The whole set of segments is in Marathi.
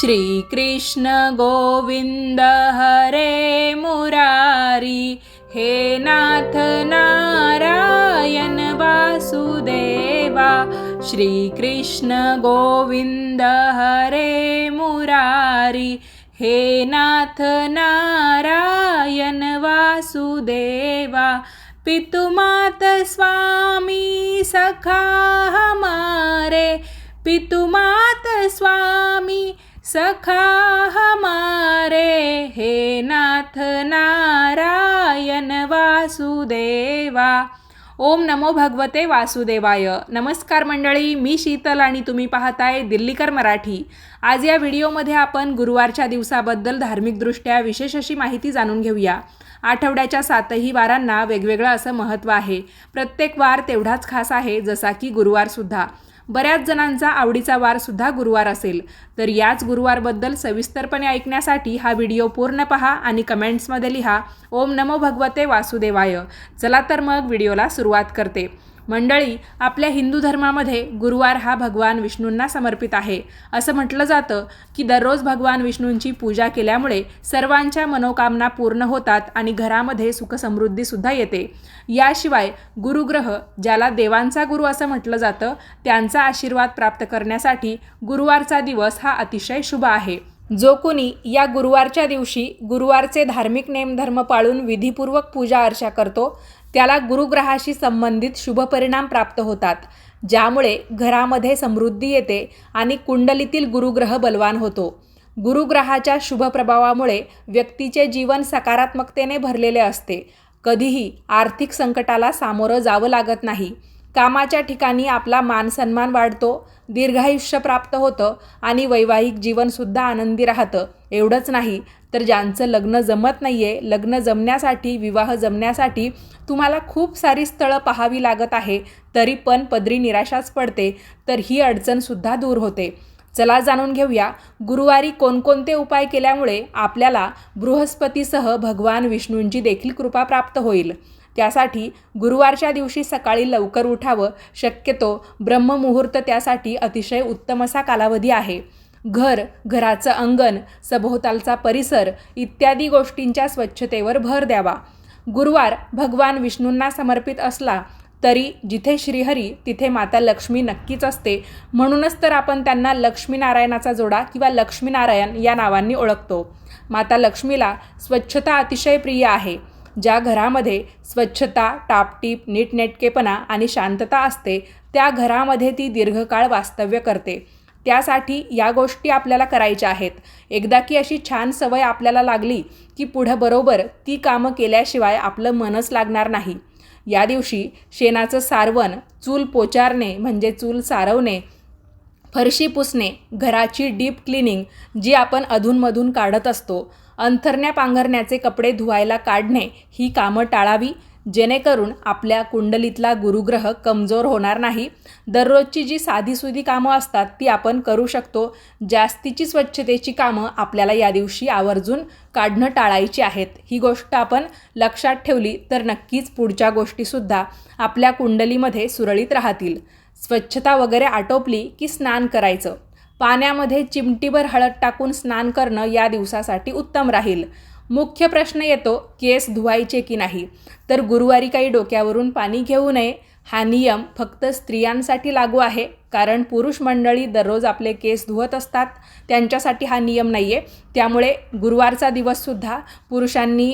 श्रीकृष्ण गोविन्द हरे मुरारी हे नाथ नारायण वासुदेवा श्रीकृष्ण गोविन्द हरे मुरारी हे नाथ नारायण वासुदेवा पितुमात स्वामी सखा हमारे पितुमात स्वामी सखा हमारे हे नाथ नारायण वासुदेवा. ओम नमो भगवते वासुदेवाय. नमस्कार मंडळी मी शीतल आणि तुम्ही पाहताय दिल्लीकर मराठी. आज या व्हिडिओमध्ये आपण गुरुवारच्या दिवसाबद्दल धार्मिकदृष्ट्या विशेष अशी माहिती जाणून घेऊया. आठवड्याच्या सातही वारांना वेगवेगळं असं महत्त्व आहे. प्रत्येक वार तेवढाच खास आहे जसा की गुरुवारसुद्धा बऱ्याच जणांचा आवडीचा वारसुद्धा गुरुवार असेल. तर याच गुरुवारबद्दल सविस्तरपणे ऐकण्यासाठी हा व्हिडिओ पूर्ण पहा आणि कमेंट्समध्ये लिहा. ओम नमो भगवते वासुदेवाय. चला तर मग व्हिडिओला सुरुवात करते. मंडळी आपल्या हिंदू धर्मामध्ये गुरुवार हा भगवान विष्णूंना समर्पित आहे. असं म्हटलं जातं की दररोज भगवान विष्णूंची पूजा केल्यामुळे सर्वांच्या मनोकामना पूर्ण होतात आणि घरामध्ये सुखसमृद्धीसुद्धा येते. याशिवाय गुरुग्रह ज्याला देवांचा गुरु असं म्हटलं जातं त्यांचा आशीर्वाद प्राप्त करण्यासाठी गुरुवारचा दिवस हा अतिशय शुभ आहे. जो कोणी या गुरुवारच्या दिवशी गुरुवारचे धार्मिक नेमधर्म पाळून विधीपूर्वक पूजा अर्चा करतो त्याला गुरुग्रहाशी संबंधित शुभ परिणाम प्राप्त होतात ज्यामुळे घरामध्ये समृद्धी येते आणि कुंडलीतील गुरुग्रह बलवान होतो. गुरुग्रहाच्या शुभ प्रभावामुळे व्यक्तीचे जीवन सकारात्मकतेने भरलेले असते. कधीही आर्थिक संकटाला सामोरं जावं लागत नाही. कामाच्या ठिकाणी आपला मानसन्मान वाढतो दीर्घायुष्य प्राप्त होतं आणि वैवाहिक जीवनसुद्धा आनंदी राहतं. एवढंच नाही तर ज्यांचं लग्न जमत नाही आहे लग्न जमण्यासाठी विवाह जमण्यासाठी तुम्हाला खूप सारी स्थळं पाहावी लागत आहे तरी पण पदरी निराशाच पडते तर ही अडचणसुद्धा दूर होते. चला जाणून घेऊया गुरुवारी कोणकोणते उपाय केल्यामुळे आपल्याला बृहस्पतीसह भगवान विष्णूंची देखील कृपा प्राप्त होईल? त्यासाठी गुरुवारच्या दिवशी सकाळी लवकर उठावं शक्यतो ब्रह्ममुहूर्त त्यासाठी अतिशय उत्तम असा कालावधी आहे. घर घराचं अंगण सभोवतालचा परिसर इत्यादी गोष्टींच्या स्वच्छतेवर भर द्यावा. गुरुवार भगवान विष्णूंना समर्पित असला तरी जिथे श्रीहरी तिथे माता लक्ष्मी नक्कीच असते. म्हणूनच तर आपण त्यांना लक्ष्मीनारायणाचा जोडा किंवा लक्ष्मीनारायण या नावांनी ओळखतो. माता लक्ष्मीला स्वच्छता अतिशय प्रिय आहे. ज्या घरामध्ये स्वच्छता टापटीप नीटनेटकेपणा आणि शांतता असते त्या घरामध्ये ती दीर्घकाळ वास्तव्य करते. त्यासाठी या गोष्टी आपल्याला करायच्या आहेत. एकदा की अशी छान सवय आपल्याला लागली की पुढं बरोबर ती कामं केल्याशिवाय आपलं मनच लागणार नाही. या दिवशी शेणाचं सारवण चूल पोचारणे म्हणजे चूल सारवणे फरशी पुसणे घराची डीप क्लिनिंग जी आपण अधूनमधून काढत असतो अंथरण्या पांघरण्याचे कपडे धुवायला काढणे ही कामं टाळावी जेणेकरून आपल्या कुंडलीतला गुरुग्रह कमजोर होणार नाही. दररोजची जी साधीसुधी कामं असतात ती आपण करू शकतो. जास्तीची स्वच्छतेची कामं आपल्याला या दिवशी आवर्जून काढणं टाळायची आहेत. ही गोष्ट आपण लक्षात ठेवली तर नक्कीच पुढच्या गोष्टीसुद्धा आपल्या कुंडलीमध्ये सुरळीत राहतील. स्वच्छता वगैरे आटोपली की स्नान करायचं. पाण्यामध्ये चिमटीभर हळद टाकून स्नान करणं या दिवसासाठी उत्तम राहील. मुख्य प्रश्न येतो केस धुवायचे की नाही? तर गुरुवारी काही डोक्यावरून पाणी घेऊ नये. हा नियम फक्त स्त्रियांसाठी लागू आहे कारण पुरुष मंडळी दररोज आपले केस धुवत असतात. त्यांच्यासाठी हा नियम नाही आहे त्यामुळे गुरुवारचा दिवससुद्धा पुरुषांनी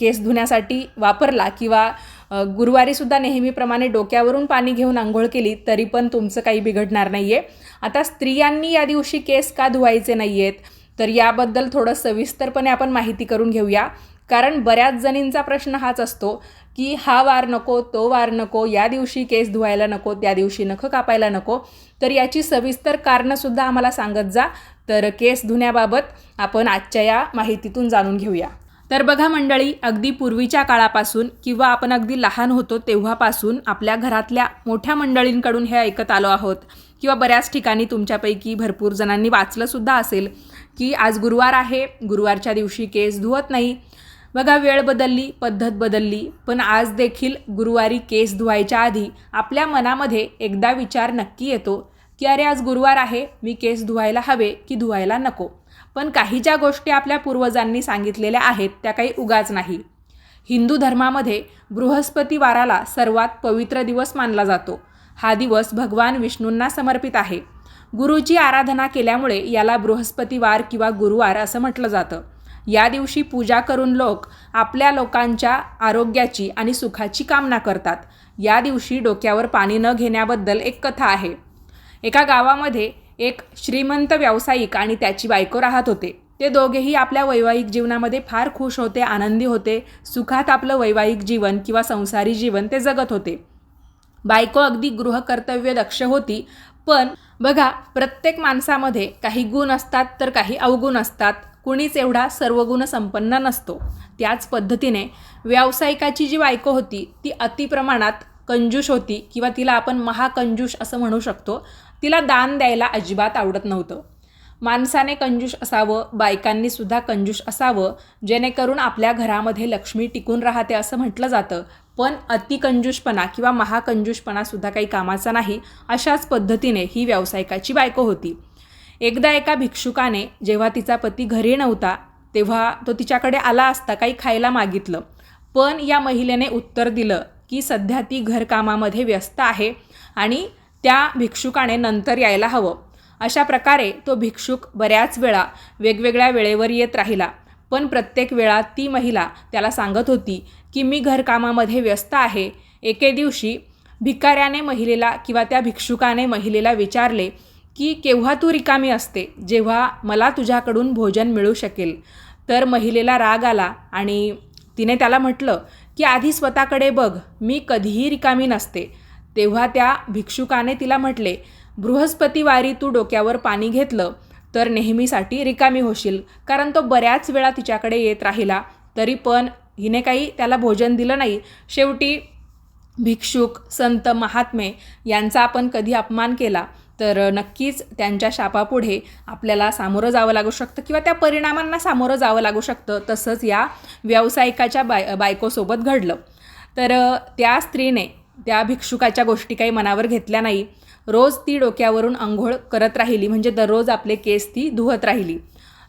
केस धुण्यासाठी वापरला किंवा गुरुवारीसुद्धा नेहमीप्रमाणे डोक्यावरून पाणी घेऊन आंघोळ केली तरी पण तुमचं काही बिघडणार नाही आहे आता स्त्रियांनी या दिवशी केस का धुवायचे नाही आहेत तर याबद्दल थोडं सविस्तरपणे आपण माहिती करून घेऊया. कारण बऱ्याच जणींचा प्रश्न हाच असतो की हा वार नको तो वार नको या दिवशी केस धुवायला नको त्या दिवशी नखं कापायला नको. तर याची सविस्तर कारणंसुद्धा आम्हाला सांगत जा. तर केस धुण्याबाबत आपण आजच्या या माहितीतून जाणून घेऊया. तर बघा मंडळी अगदी पूर्वीच्या काळापासून किंवा आपण अगदी लहान होतो तेव्हापासून आपल्या घरातल्या मोठ्या मंडळींकडून हे ऐकत आलो आहोत. किंवा बऱ्याच ठिकाणी तुमच्यापैकी भरपूर जणांनी वाचलंसुद्धा असेल की आज गुरुवार आहे गुरुवारच्या दिवशी केस धुवत नाही. बघा वेळ बदलली पद्धत बदलली पण आज देखील गुरुवारी केस धुवायच्या आधी आपल्या मनामध्ये एकदा विचार नक्की येतो की अरे आज गुरुवार आहे मी केस धुवायला हवे की धुवायला नको. पण काही ज्या गोष्टी आपल्या पूर्वजांनी सांगितलेल्या आहेत त्या काही उगाच नाही. हिंदू धर्मामध्ये बृहस्पतिवाराला सर्वात पवित्र दिवस मानला जातो. हा दिवस भगवान विष्णूंना समर्पित आहे. गुरुची आराधना केल्यामुळे याला बृहस्पतिवार किंवा गुरुवार असं म्हटलं जातं. या दिवशी पूजा करून लोक आपल्या लोकांच्या आरोग्याची आणि सुखाची कामना करतात. या दिवशी डोक्यावर पाणी न घेण्याबद्दल एक कथा आहे. एका गावामध्ये एक श्रीमंत व्यावसायिक आणि त्याची बायको राहत होते. ते दोघेही आपल्या वैवाहिक जीवनामध्ये फार खुश होते आनंदी होते. सुखात आपलं वैवाहिक जीवन किंवा संसारी जीवन ते जगत होते. बायको अगदी गृहकर्तव्य दक्ष होती पण बघा प्रत्येक माणसामध्ये काही गुण असतात तर काही अवगुण असतात. कुणीच एवढा सर्वगुण संपन्न नसतो. त्याच पद्धतीने व्यावसायिकाची जी बायको होती ती अतिप्रमाणात कंजूष होती किंवा तिला आपण महाकंजूष असं म्हणू शकतो. तिला दान द्यायला अजिबात आवडत नव्हतं. माणसाने कंजूष असावं बायकांनी सुद्धा कंजूष असावं जेणेकरून आपल्या घरामध्ये लक्ष्मी टिकून राहते असं म्हटलं जातं. पण अतिकंजूषपणा किंवा महाकंजूषपणासुद्धा काही कामाचा नाही अशाच पद्धतीने ही व्यावसायिकाची बायको होती. एकदा एका भिक्षुकाने जेव्हा तिचा पती घरी नव्हता तेव्हा तो तिच्याकडे आला असता काही खायला मागितलं. पण या महिलेने उत्तर दिलं की सध्या ती घरकामामध्ये व्यस्त आहे आणि त्या भिक्षुकाने नंतर यायला हवं. अशा प्रकारे तो भिक्षुक बऱ्याच वेळा वेगवेगळ्या वेळेवर येत राहिला. पण प्रत्येक वेळा ती महिला त्याला सांगत होती की मी घरकामामध्ये व्यस्त आहे. एके दिवशी भिकाऱ्याने महिलेला किंवा त्या भिक्षुकाने महिलेला विचारले की केव्हा तू रिकामी असते? जेव्हा मला तुझ्याकडून भोजन मिळू शकेल. तर महिलेला राग आला आणि तिने त्याला म्हटलं की आधी स्वतःकडे बघ. मी कधीही रिकामी नसते. तेव्हा त्या भिक्षुकाने तिला म्हटले बृहस्पतिवारी तू डोक्यावर पाणी घेतलं तर नेहमीसाठी रिकामी होशील कारण तो बऱ्याच वेळा तिच्याकडे येत राहिला तरी पण हिने काही त्याला भोजन दिलं नाही. शेवटी भिक्षुक संत महात्मे यांचा आपण कधी अपमान केला तर नक्कीच त्यांच्या शापापुढे आपल्याला सामोरं जावं लागू शकतं किंवा त्या परिणामांना सामोरं जावं लागू शकतं तसंच या व्यावसायिकाच्या बाय बायकोसोबत घडलं. तर त्या स्त्रीने त्या भिक्षुकाच्या गोष्टी काही मनावर घेतल्या नाही. रोज ती डोक्यावरून आंघोळ करत राहिली म्हणजे दररोज आपले केस ती धुवत राहिली.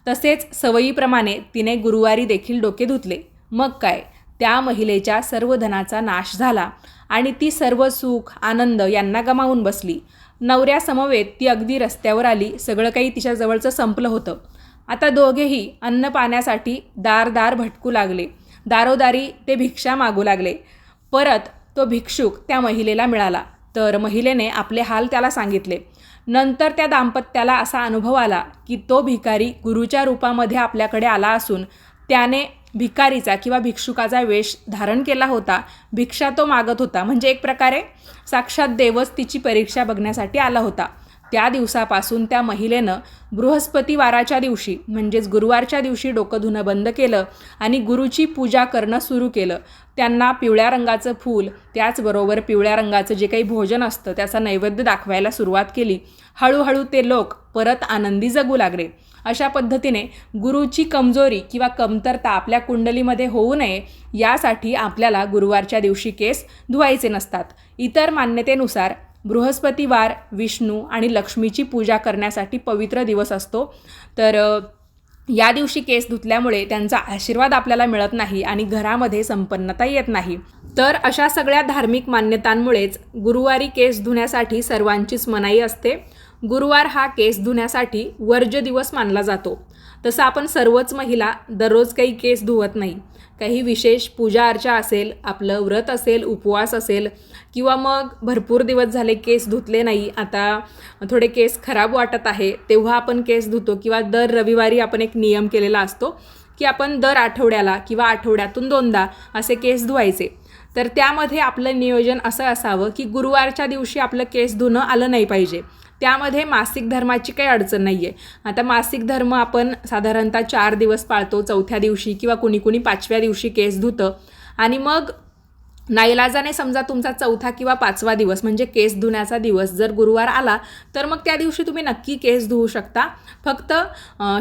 तसेच सवयीप्रमाणे तिने गुरुवारी देखील डोके धुतले. मग काय? त्या महिलेच्या सर्व धनाचा नाश झाला आणि ती सर्व सुख आनंद यांना गमावून बसली. नवऱ्यासमवेत ती अगदी रस्त्यावर आली सगळं काही तिच्याजवळचं संपलं होतं. आता दोघेही अन्न पाण्यासाठी दार दार भटकू लागले. दारोदारी ते भिक्षा मागू लागले. परत तो भिक्षुक त्या महिलेला मिळाला. तर महिलेने आपले हाल त्याला सांगितले. नंतर त्या दाम्पत्याला असा अनुभव आला की तो भिकारी गुरुच्या रूपामध्ये आपल्याकडे आला असून त्याने भिकारीचा किंवा भिक्षुकाचा वेश धारण केला होता. भिक्षा तो मागत होता. म्हणजे एक प्रकारे साक्षात देवच तिची परीक्षा बघण्यासाठी आला होता. त्या दिवसापासून त्या महिलेनं बृहस्पतिवाराच्या दिवशी म्हणजेच गुरुवारच्या दिवशी डोकं धुणं बंद केलं आणि गुरुची पूजा करणं सुरू केलं. त्यांना पिवळ्या रंगाचं फूल त्याचबरोबर पिवळ्या रंगाचं जे काही भोजन असतं त्याचा नैवेद्य दाखवायला सुरुवात केली. हळूहळू ते लोक परत आनंदी जगू लागले. अशा पद्धतीने गुरुची कमजोरी किंवा कमतरता आपल्या कुंडलीमध्ये होऊ नये यासाठी आपल्याला गुरुवारच्या दिवशी केस धुवायचे नसतात. इतर मान्यतेनुसार बृहस्पतिवार विष्णू आणि लक्ष्मीची पूजा करण्यासाठी पवित्र दिवस असतो. तर या दिवशी केस धुतल्यामुळे त्यांचा आशीर्वाद आपल्याला मिळत नाही आणि घरामध्ये संपन्नता येत नाही. तर अशा सगळ्या धार्मिक मान्यतांमुळेच गुरुवारी केस धुण्यासाठी सर्वांचीच मनाई असते. गुरुवार हा केस धुण्यासाठी वर्ज्य दिवस मानला जातो. तसं आपण सर्वच महिला दररोज काही केस धुवत नाही. काही विशेष पूजा अर्चा असेल आपलं व्रत असेल उपवास असेल किंवा मग भरपूर दिवस झाले केस धुतले नाही आता थोडे केस खराब वाटत आहे तेव्हा आपण केस धुतो किंवा दर रविवारी आपण एक नियम केलेला असतो की आपण दर आठवड्याला किंवा आठवड्यातून दोनदा असे केस धुवायचे. तर त्यामध्ये आपलं नियोजन असं असावं की गुरुवारच्या दिवशी आपलं केस धुणं आलं नाही पाहिजे. त्यामध्ये मासिक धर्माची काही अडचण नाही आहे आता मासिक धर्म आपण साधारणतः चार दिवस पाळतो चौथ्या दिवशी किंवा कुणी कुणी पाचव्या दिवशी केस धुतं. आणि मग नाईलाजाने समजा तुमचा चौथा किंवा पाचवा दिवस म्हणजे केस धुण्याचा दिवस जर गुरुवार आला तर मग त्या दिवशी तुम्ही नक्की केस धुवू शकता. फक्त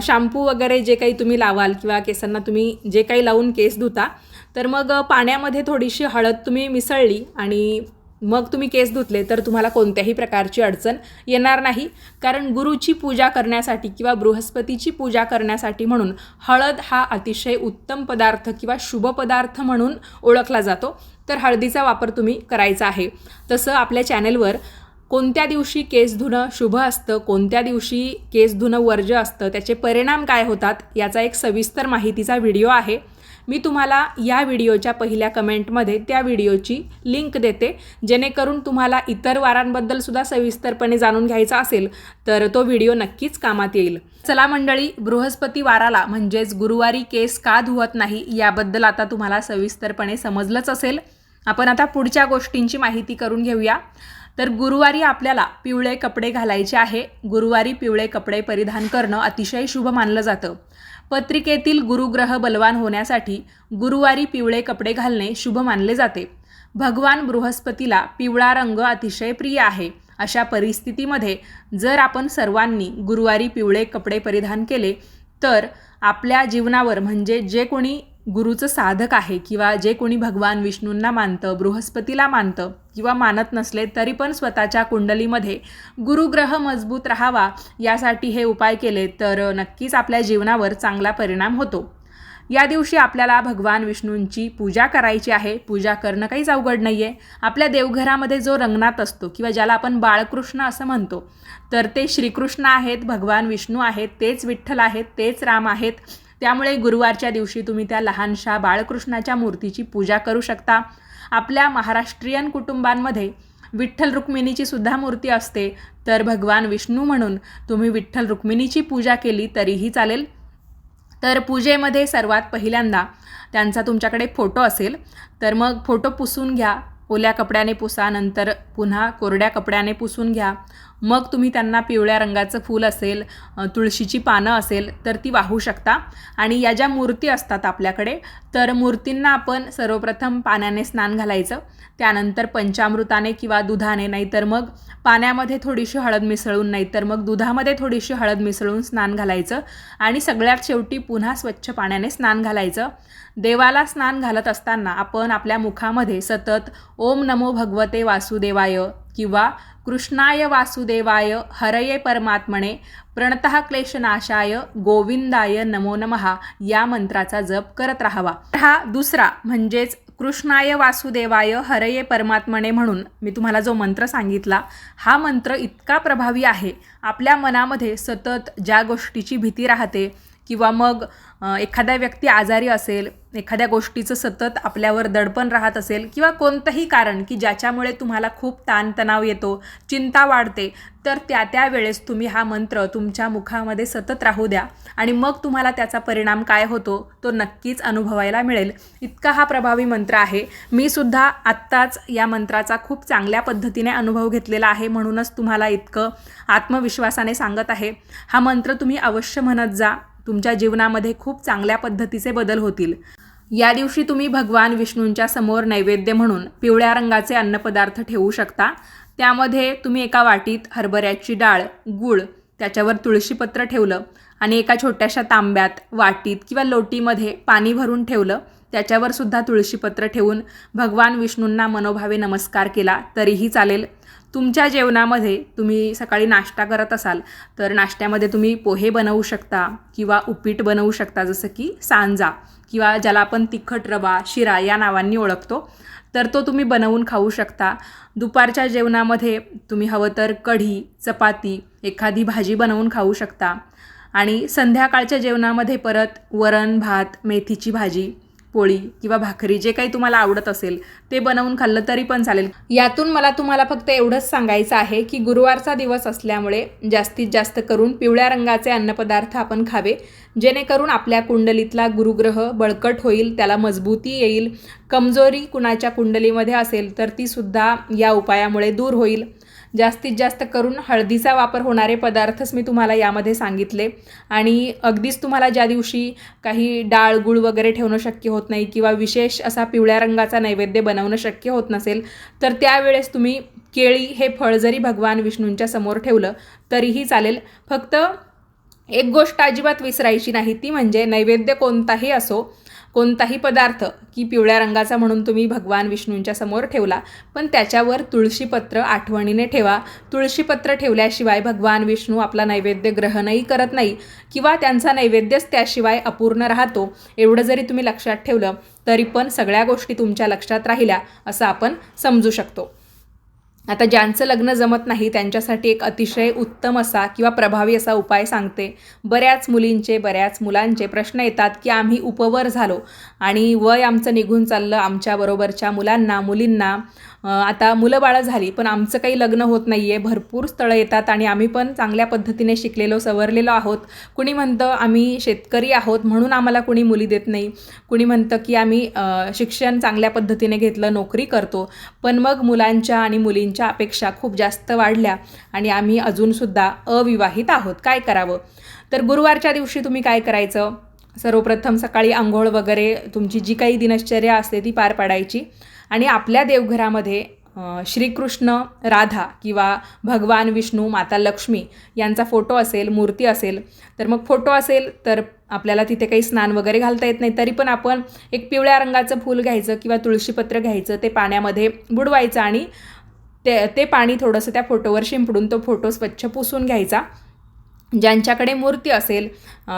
शॅम्पू वगैरे जे काही तुम्ही लावाल किंवा केसांना तुम्ही जे काही लावून केस धुता तर मग पाण्यामध्ये थोडीशी हळद तुम्ही मिसळली आणि मग तुम्ही केस धुतले तर तुम्हाला कोणत्याही प्रकारची अडचण येणार नाही. कारण गुरुची पूजा करण्यासाठी किंवा बृहस्पतीची पूजा करण्यासाठी म्हणून हळद हा अतिशय उत्तम पदार्थ किंवा शुभ पदार्थ म्हणून ओळखला जातो. तर हळदीचा वापर तुम्ही करायचा आहे. तसं आपल्या चॅनेलवर कोणत्या दिवशी केस धुणं शुभ असतं कोणत्या दिवशी केस धुणं वर्ज्य असतं त्याचे परिणाम काय होतात याचा एक सविस्तर माहितीचा व्हिडिओ आहे. मी तुम्हाला या व्हिडिओच्या पहिल्या कमेंटमध्ये त्या व्हिडिओची लिंक देते जेणेकरून तुम्हाला इतर वारांबद्दल सुद्धा सविस्तरपणे जाणून घ्यायचा असेल तर तो व्हिडिओ नक्कीच कामात येईल. चला मंडळी बृहस्पती वाराला म्हणजेच गुरुवारी केस का धुवत नाही याबद्दल आता तुम्हाला सविस्तरपणे समजलंच असेल. आपण आता पुढच्या गोष्टींची माहिती करून घेऊया. तर गुरुवारी आपल्याला पिवळे कपडे घालायचे आहे. गुरुवारी पिवळे कपडे परिधान करणं अतिशय शुभ मानलं जातं. पत्रिकेतील गुरुग्रह बलवान होण्यासाठी गुरुवारी पिवळे कपडे घालणे शुभ मानले जाते. भगवान बृहस्पतीला पिवळा रंग अतिशय प्रिय आहे. अशा परिस्थितीमध्ये जर आपण सर्वांनी गुरुवारी पिवळे कपडे परिधान केले तर आपल्या जीवनावर म्हणजे जे कोणी गुरुचं साधक आहे किंवा जे कोणी भगवान विष्णूंना मानतं बृहस्पतीला मानतं किंवा मानत नसले तरी पण स्वतःच्या कुंडलीमध्ये गुरुग्रह मजबूत राहावा यासाठी हे उपाय केले तर नक्कीच आपल्या जीवनावर चांगला परिणाम होतो. या दिवशी आपल्याला भगवान विष्णूंची पूजा करायची आहे. पूजा करणं काहीच अवघड नाही आहे आपल्या देवघरामध्ये जो रंगनाथ असतो किंवा ज्याला आपण बाळकृष्ण असं म्हणतो तर ते श्रीकृष्ण आहेत भगवान विष्णू आहेत तेच विठ्ठल आहेत तेच राम आहेत. त्यामुळे गुरुवारच्या दिवशी तुम्ही त्या लहानशा बाळकृष्णाच्या मूर्तीची पूजा करू शकता. आपल्या महाराष्ट्रीयन कुटुंबांमध्ये विठ्ठल रुक्मिणीची सुद्धा मूर्ती असते. तर भगवान विष्णू म्हणून तुम्ही विठ्ठल रुक्मिणीची पूजा केली तरीही चालेल. तर पूजेमध्ये सर्वात पहिल्यांदा त्यांचा तुमच्याकडे फोटो असेल. तर मग फोटो पुसून घ्या. ओल्या कपड्याने पुसा नंतर पुन्हा कोरड्या कपड्याने पुसून घ्या. मग तुम्ही त्यांना पिवळ्या रंगाचं फूल असेल तुळशीची पानं असेल तर ती वाहू शकता. आणि या ज्या मूर्ती असतात आपल्याकडे तर मूर्तींना आपण सर्वप्रथम पाण्याने स्नान घालायचं. त्यानंतर पंचामृताने किंवा दुधाने नाहीतर मग पाण्यामध्ये थोडीशी हळद मिसळून नाहीतर मग दुधामध्ये थोडीशी हळद मिसळून स्नान घालायचं. आणि सगळ्यात शेवटी पुन्हा स्वच्छ पाण्याने स्नान घालायचं. देवाला स्नान घालत असताना आपण आपल्या मुखामध्ये सतत ओम नमो भगवते वासुदेवाय किंवा कृष्णाय वासुदेवाय हरये परमात्मने प्रणतः क्लेशनाशाय गोविंदाय नमो नमहा या मंत्राचा जप करत राहावा. हा दुसरा म्हणजेच कृष्णाय वासुदेवाय हरये परमात्मने म्हणून मी तुम्हाला जो मंत्र सांगितला हा मंत्र इतका प्रभावी आहे. आपल्या मनामध्ये सतत ज्या गोष्टीची भीती राहते किंवा मग एखाद्या व्यक्ती आजारी असेल एखाद्या गोष्टीचं सतत आपल्यावर दडपण राहत असेल किंवा कोणतंही कारण की ज्याच्यामुळे तुम्हाला खूप ताणतणाव येतो चिंता वाढते तर त्या त्या वेळेस तुम्ही हा मंत्र तुमच्या मुखामध्ये सतत राहू द्या. आणि मग तुम्हाला त्याचा परिणाम काय होतो तो नक्कीच अनुभवायला मिळेल. इतका हा प्रभावी मंत्र आहे. मी सुद्धा आत्ताच या मंत्राचा खूप चांगल्या पद्धतीने अनुभव घेतलेला आहे म्हणूनच तुम्हाला इतकं आत्मविश्वासाने सांगत आहे. हा मंत्र तुम्ही अवश्य म्हणत जा. तुमच्या जीवनामध्ये खूप चांगल्या पद्धतीचे बदल होतील. या दिवशी तुम्ही भगवान विष्णूंच्या समोर नैवेद्य म्हणून पिवळ्या रंगाचे अन्नपदार्थ ठेवू शकता. त्यामध्ये तुम्ही एका वाटीत हरभऱ्याची डाळ गूळ त्याच्यावर तुळशीपत्र ठेवलं आणि एका छोट्याशा तांब्यात वाटीत किंवा लोटीमध्ये पाणी भरून ठेवलं. त्याच्यावर सुद्धा तुळशीपत्र ठेवून भगवान विष्णूंना मनोभावे नमस्कार केला तरीही चालेल. तुमच्या जेवणामध्ये तुम्ही सकाळी नाश्ता करत असाल तर नाश्त्यामध्ये तुम्ही पोहे बनवू शकता किंवा उपीट बनवू शकता जसं की सांजा किंवा ज्याला आपण तिखट रवा शिरा या नावांनी ओळखतो. तर तो तुम्ही बनवून खाऊ शकता. दुपारच्या जेवणामध्ये तुम्ही हवं तर कढी चपाती एखादी भाजी बनवून खाऊ शकता. आणि संध्याकाळच्या जेवणामध्ये परत वरण भात मेथीची भाजी पोळी किंवा भाकरी जे काही तुम्हाला आवडत असेल ते बनवून खाल्लं तरी पण चालेल. यातून मला तुम्हाला फक्त एवढंच सांगायचं आहे की गुरुवारचा दिवस असल्यामुळे जास्तीत जास्त करून पिवळ्या रंगाचे अन्नपदार्थ आपण खावे. जेणेकरून आपल्या कुंडलीतला गुरुग्रह बळकट होईल त्याला मजबूती येईल. कमजोरी कुणाच्या कुंडलीमध्ये असेल तर तीसुद्धा या उपायामुळे दूर होईल. जास्तीत जास्त करून हळदीचा वापर होणारे पदार्थच मी तुम्हाला यामध्ये सांगितले. आणि अगदीच तुम्हाला ज्या दिवशी काही डाळ गुळ वगैरे ठेवणं शक्य होत नाही किंवा विशेष असा पिवळ्या रंगाचा नैवेद्य बनवणं शक्य होत नसेल तर त्यावेळेस तुम्ही केळी हे फळ जरी भगवान विष्णूंच्या समोर ठेवलं तरीही चालेल. फक्त एक गोष्ट अजिबात विसरायची नाही ती म्हणजे नैवेद्य कोणताही असो कोणताही पदार्थ की पिवळ्या रंगाचा म्हणून तुम्ही भगवान विष्णूंच्या समोर ठेवला पण त्याच्यावर तुळशीपत्र आठवणीने ठेवा. तुळशीपत्र ठेवल्याशिवाय भगवान विष्णू आपला नैवेद्य ग्रहणही करत नाही किंवा त्यांचा नैवेद्यच त्याशिवाय अपूर्ण राहतो. एवढं जरी तुम्ही लक्षात ठेवलं तरी पण सगळ्या गोष्टी तुमच्या लक्षात राहिल्या असं आपण समजू शकतो. आता ज्यांचं लग्न जमत नाही त्यांच्यासाठी एक अतिशय उत्तम असा किंवा प्रभावी असा उपाय सांगते. बऱ्याच मुलींचे बऱ्याच मुलांचे प्रश्न येतात की आम्ही उपवर झालो आणि वय आमचं निघून चाललं आमच्याबरोबरच्या मुलांना मुलींना. आता मुलं बाळं झाली पण आमचं काही लग्न होत नाही आहे भरपूर स्थळं येतात आणि आम्ही पण चांगल्या पद्धतीने शिकलेलो सवरलेलो आहोत. कुणी म्हणतं आम्ही शेतकरी आहोत म्हणून आम्हाला कुणी मुली देत नाही. कुणी म्हणतं की आम्ही शिक्षण चांगल्या पद्धतीने घेतलं नोकरी करतो. पण मग मुलांच्या आणि मुलींच्या अपेक्षा खूप जास्त वाढल्या आणि आम्ही अजूनसुद्धा अविवाहित आहोत. काय करावं? तर गुरुवारच्या दिवशी तुम्ही काय करायचं? सर्वप्रथम सकाळी आंघोळ वगैरे तुमची जी काही दिनश्चर्या असते ती पार पाडायची. आणि आपल्या देवघरामध्ये श्रीकृष्ण राधा किंवा भगवान विष्णू माता लक्ष्मी यांचा फोटो असेल मूर्ती असेल तर मग फोटो असेल तर आपल्याला तिथे काही स्नान वगैरे घालता येत नाही. तरी पण आपण एक पिवळ्या रंगाचं फूल घ्यायचं किंवा तुळशीपत्र घ्यायचं ते पाण्यामध्ये बुडवायचं आणि ते ते पाणी थोडंसं त्या फोटोवर शिंपडून तो फोटो स्वच्छ पुसून घ्यायचा. ज्यांच्याकडे मूर्ती असेल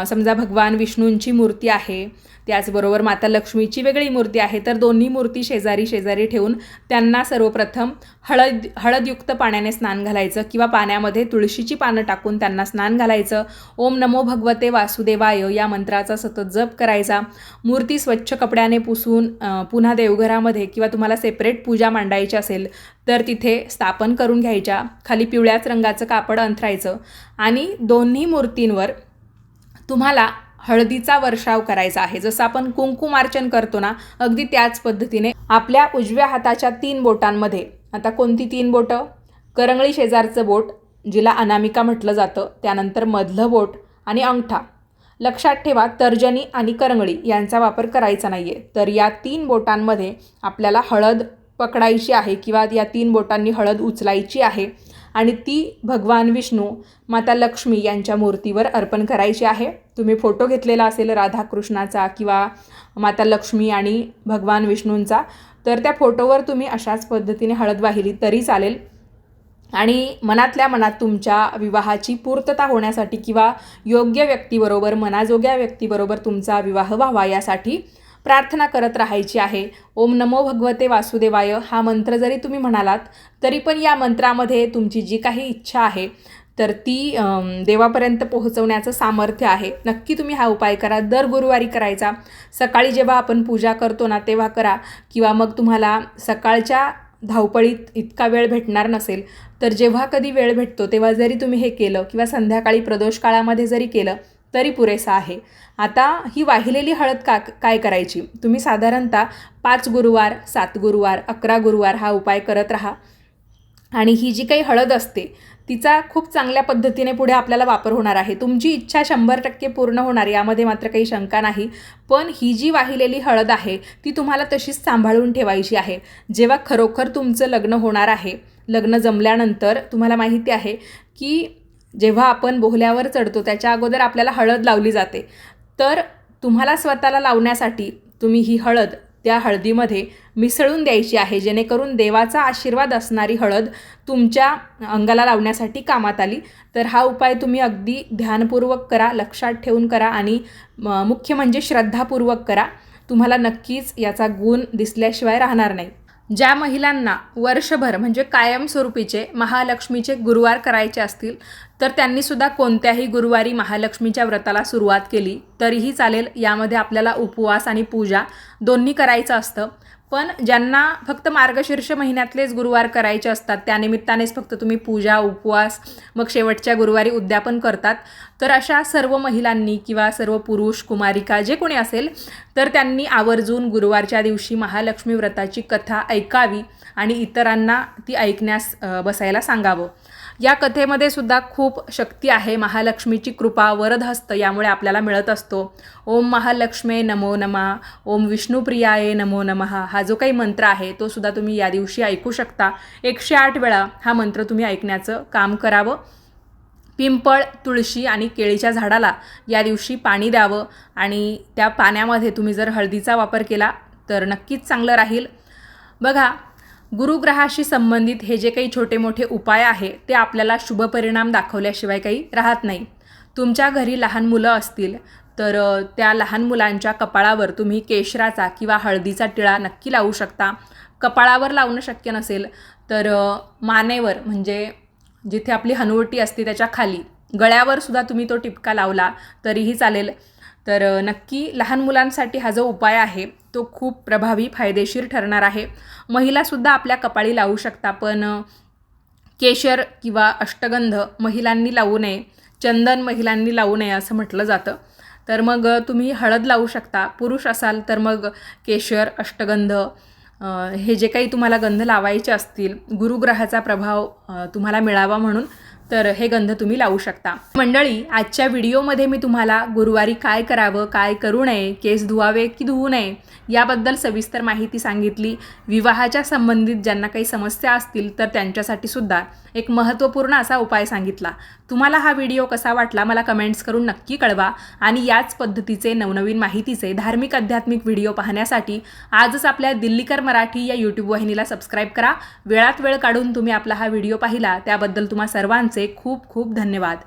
समजा भगवान विष्णूंची मूर्ती आहे त्याचबरोबर माता लक्ष्मीची वेगळी मूर्ती आहे तर दोन्ही मूर्ती शेजारी शेजारी ठेवून त्यांना सर्वप्रथम हळद हळदयुक्त पाण्याने स्नान घालायचं किंवा पाण्यामध्ये तुळशीची पानं टाकून त्यांना स्नान घालायचं. ओम नमो भगवते वासुदेवाय या मंत्राचा सतत जप करायचा. मूर्ती स्वच्छ कपड्याने पुसून पुन्हा देवघरामध्ये किंवा तुम्हाला सेपरेट पूजा मांडायची असेल तर तिथे स्थापन करून घ्यायच्या. खाली पिवळ्याच रंगाचं कापड अंथरायचं. आणि दोन्ही मूर्तींवर तुम्हाला हळदीचा वर्षाव करायचा आहे. जसं आपण कुंकुमार्चन करतो ना अगदी त्याच पद्धतीने आपल्या उजव्या हाताच्या तीन बोटांमध्ये आता कोणती तीन बोटं? करंगळी शेजारचं बोट जिला अनामिका म्हटलं जातं त्यानंतर मधलं बोट आणि अंगठा. लक्षात ठेवा तर्जनी आणि करंगळी यांचा वापर करायचा नाही आहे तर या तीन बोटांमध्ये आपल्याला हळद पकडायची आहे किंवा या तीन बोटांनी हळद उचलायची आहे आणि ती भगवान विष्णू माता लक्ष्मी यांच्या मूर्तीवर अर्पण करायची आहे. तुम्ही फोटो घेतलेला असेल राधाकृष्णाचा किंवा माता लक्ष्मी आणि भगवान विष्णूंचा तर त्या फोटोवर तुम्ही अशाच पद्धतीने हळद वाहिली तरी चालेल. आणि मनातल्या मनात तुमच्या विवाहाची पूर्तता होण्यासाठी किंवा योग्य व्यक्तीबरोबर मनाजोग्या व्यक्तीबरोबर तुमचा विवाह व्हावा यासाठी प्रार्थना करत राहायची आहे. ओम नमो भगवते वासुदेवाय. हा मंत्र जरी तुम्ही म्हणालात तरी पण या मंत्रामध्ये तुमची जी काही इच्छा आहे तर ती देवापर्यंत पोहोचवण्याचं सामर्थ्य आहे. नक्की तुम्ही हा उपाय करा. दर गुरुवारी करायचा. सकाळी जेव्हा आपण पूजा करतो ना तेव्हा करा. किंवा मग तुम्हाला सकाळच्या धावपळीत इतका वेळ भेटणार नसेल तर जेव्हा कधी वेळ भेटतो तेव्हा जरी तुम्ही हे केलं किंवा संध्याकाळी प्रदोष काळामध्ये जरी केलं तरी पुरेसं आहे. आता ही वाहिलेली हळद का काय करायची? तुम्ही साधारणतः पाच गुरुवार सात गुरुवार अकरा गुरुवार हा उपाय करत राहा. आणि ही जी काही हळद असते तिचा खूप चांगल्या पद्धतीने पुढे आपल्याला वापर होणार आहे. तुमची इच्छा शंभर टक्के पूर्ण होणार यामध्ये मात्र काही शंका नाही. पण ही जी वाहिलेली हळद आहे ती तुम्हाला तशीच सांभाळून ठेवायची आहे. जेव्हा खरोखर तुमचं लग्न होणार आहे लग्न जमल्यानंतर तुम्हाला माहिती आहे की जेव्हा आपण बोहल्यावर चढतो त्याच्या अगोदर आपल्याला हळद लावली जाते. तर तुम्हाला स्वतःला लावण्यासाठी तुम्ही ही हळद त्या हळदीमध्ये मिसळून द्यायची आहे जेणेकरून देवाचा आशीर्वाद असणारी हळद तुमच्या अंगाला लावण्यासाठी कामात आली. तर हा उपाय तुम्ही अगदी ध्यानपूर्वक करा लक्षात ठेवून करा आणि मुख्य म्हणजे श्रद्धापूर्वक करा. तुम्हाला नक्कीच याचा गुण दिसल्याशिवाय राहणार नाही. ज्या महिलांना वर्षभर म्हणजे कायमस्वरूपीचे महालक्ष्मीचे गुरुवार करायचे असतील तर त्यांनीसुद्धा कोणत्याही गुरुवारी महालक्ष्मीच्या व्रताला सुरुवात केली तरीही चालेल यामध्ये आपल्याला उपवास आणि पूजा दोन्ही करायचं असतं. पण ज्यांना फक्त मार्गशीर्ष महिन्यातलेच गुरुवार करायचे असतात त्यानिमित्तानेच फक्त तुम्ही पूजा उपवास मग शेवटच्या गुरुवारी उद्यापन करतात. तर अशा सर्व महिलांनी किंवा सर्व पुरुष कुमारिका जे कोणी असेल तर त्यांनी आवर्जून गुरुवारच्या दिवशी महालक्ष्मी व्रताची कथा ऐकावी आणि इतरांना ती ऐकण्यास बसायला सांगावं. या कथेमध्ये सुद्धा खूप शक्ती आहे. महालक्ष्मीची कृपा वरदहस्त यामुळे आपल्याला मिळत असतो. ओम महालक्ष्मे नमो नमा. ओम विष्णुप्रियाये नमो नमः. हा जो काही मंत्र आहे तो सुद्धा तुम्ही या दिवशी ऐकू शकता. एकशे आठ वेळा हा मंत्र तुम्ही ऐकण्याचं काम करावं. पिंपळ तुळशी आणि केळीच्या झाडाला या दिवशी पाणी द्यावं आणि त्या पाण्यामध्ये तुम्ही जर हळदीचा वापर केला तर नक्कीच चांगलं राहील. बघा गुरुग्रहाशी संबंधित हे जे काही छोटे मोठे उपाय आहे ते आपल्याला शुभ परिणाम दाखवल्याशिवाय काही राहत नाही. तुमच्या घरी लहान मुलं असतील तर त्या लहान मुलांच्या कपाळावर तुम्ही केशराचा किंवा हळदीचा टिळा नक्की लावू शकता. कपाळावर लावणं शक्य नसेल तर मानेवर म्हणजे जिथे आपली हनुवटी असते त्याच्याखाली गळ्यावर सुद्धा तुम्ही तो टिपका लावला तरीही चालेल. तर नक्की लहान मुलांसाठी हा जो उपाय आहे तो खूप प्रभावी फायदेशीर ठरणार आहे. महिलासुद्धा आपल्या कपाळी लावू शकता पण केशर किंवा अष्टगंध महिलांनी लावू नये चंदन महिलांनी लावू नये असं म्हटलं जातं. तर मग तुम्ही हळद लावू शकता पुरुष असाल तर मग केशर अष्टगंध हे जे काही तुम्हाला गंध लावायचे असतील गुरुग्रहाचा प्रभाव तुम्हाला मिळावा म्हणून तर हे गंध तुम्ही लावू शकता. मंडळी आजच्या व्हिडिओमध्ये मी तुम्हाला गुरुवारी काय करावं काय करू नये केस धुवावे की धुवू नये याबद्दल सविस्तर माहिती सांगितली. विवाहाच्या संबंधित ज्यांना काही समस्या असतील तर त्यांच्यासाठी सुद्धा एक महत्त्वपूर्ण असा उपाय सांगितला. तुम्हाला हा व्हिडिओ कसा वाटला मला कमेंट्स करून नक्की कळवा आणि याच पद्धतीचे नवनवीन माहितीचे धार्मिक आध्यात्मिक व्हिडिओ पाहण्यासाठी आजच आपल्या दिल्लीकर मराठी या यूट्यूब वाहिनीला सबस्क्राईब करा. वेळात वेळ काढून तुम्ही आपला हा व्हिडिओ पाहिला त्याबद्दल तुम्हा सर्वांचे खूप खूप धन्यवाद.